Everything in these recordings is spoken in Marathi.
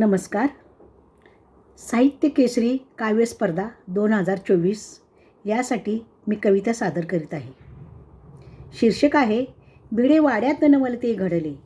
नमस्कार. साहित्य केसरी काव्यस्पर्धा दोन हजार चोवीस यासाठी मी कविता सादर करीत आहे. शीर्षक आहे भिडे वाड्यात नवलते घडले.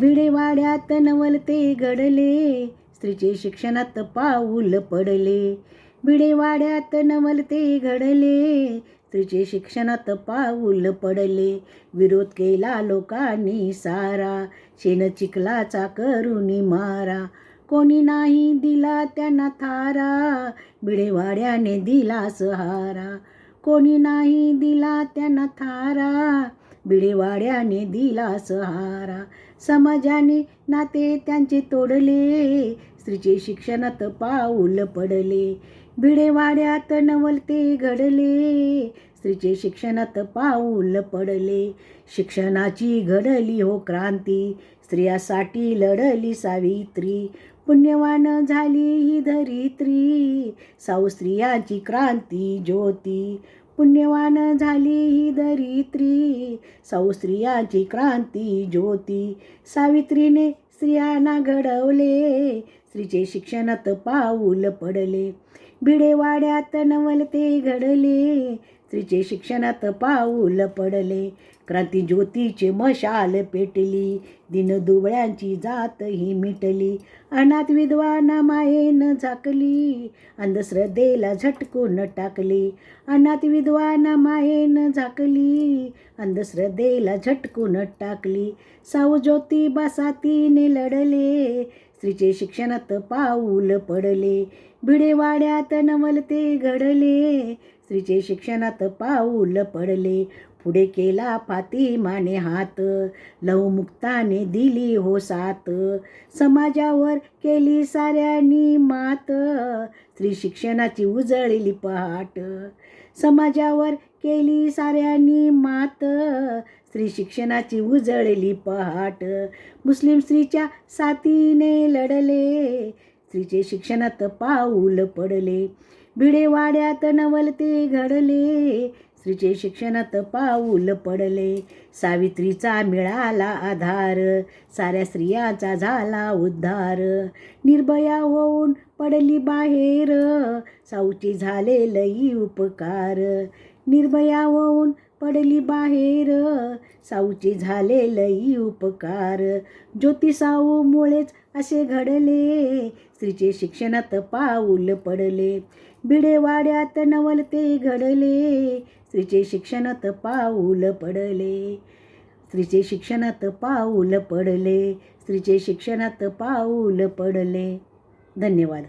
भिडे वाड्यात नवलते घडले स्त्रीचे शिक्षणात पाऊल पडले. भिडे वाड्यात नवलते घडले स्त्रीचे शिक्षणात पाऊल पडले. विरोध केला लोकांनी सारा. शेण चिखलाचा करुणी मारा. कोणी नाही दिला त्यांना थारा. बिळेवाड्याने दिला सहारा. कोणी नाही दिला त्यांना थारा. भिडेवाड्याने दिला सहारा. समाजाने नाते त्यांचे तोडले. स्त्रीचे शिक्षणात पाऊल पडले. भिडेवाड्यात नवलते घडले. स्त्रीचे शिक्षणात पाऊल पडले. शिक्षणाची घडली हो क्रांती. स्त्रियासाठी लढली सावित्री. पुण्यवान झाली ही धरित्री. साऊ स्त्रियांची क्रांती ज्योती. पुण्यवान झाली ही दरित्री सौ स्त्रियांची क्रांती ज्योती. सावित्रीने स्त्रियांना घडवले. स्त्रीचे शिक्षणात पाऊल पडले. भिडेवाड्यात नवलते घडले. स्त्रीचे शिक्षणात पाऊल पडले. क्रांती ज्योतीचे मशाल पेटली. दिनदुबळ्यांची जात ही मिटली. अनाथ विधवाना मायेन झाकली. अंधश्रद्धेला झटकून टाकली. अनाथ विधवाना मायेन झाकली. अंधश्रद्धेला झटकून टाकली. साऊ ज्योती बसातीने लढले. स्त्रीचे शिक्षणात पाऊल पडले. भिडेवाड्यात नवलते घडले. स्त्रीचे शिक्षणात पाऊल पडले. पुढे केला फातिमाने हात. लवमुक्ताने दिली हो सात समाजावर केली साऱ्यांनी मात. स्त्री शिक्षणाची उजळली पहाट. समाजावर केली साऱ्यांनी मात. स्त्री शिक्षणाची उजळली पहाट. मुस्लिम स्त्रीच्या साथीने लढले. स्त्रीचे शिक्षणात पाऊल पडले. भिडेवाड्यात नवलते घडले. स्त्रीचे शिक्षणात पाऊल पडले. सावित्रीचा मिळाला आधार. साऱ्या स्त्रियाचा झाला उद्धार. निर्भया होऊन पडली बाहेर. साऊची झाले लई उपकार. निर्भया होऊन पडली बाहेर. साऊची झाले लई उपकार. ज्योती साऊमुळेच असे घडले. स्त्रीचे शिक्षणात पाऊल पडले. भिडेवाड्यात नवलते घडले. स्त्रीचे शिक्षणात पाऊल पडले. स्त्रीचे शिक्षणात पाऊल पडले. स्त्रीचे शिक्षणात पाऊल पडले. धन्यवाद.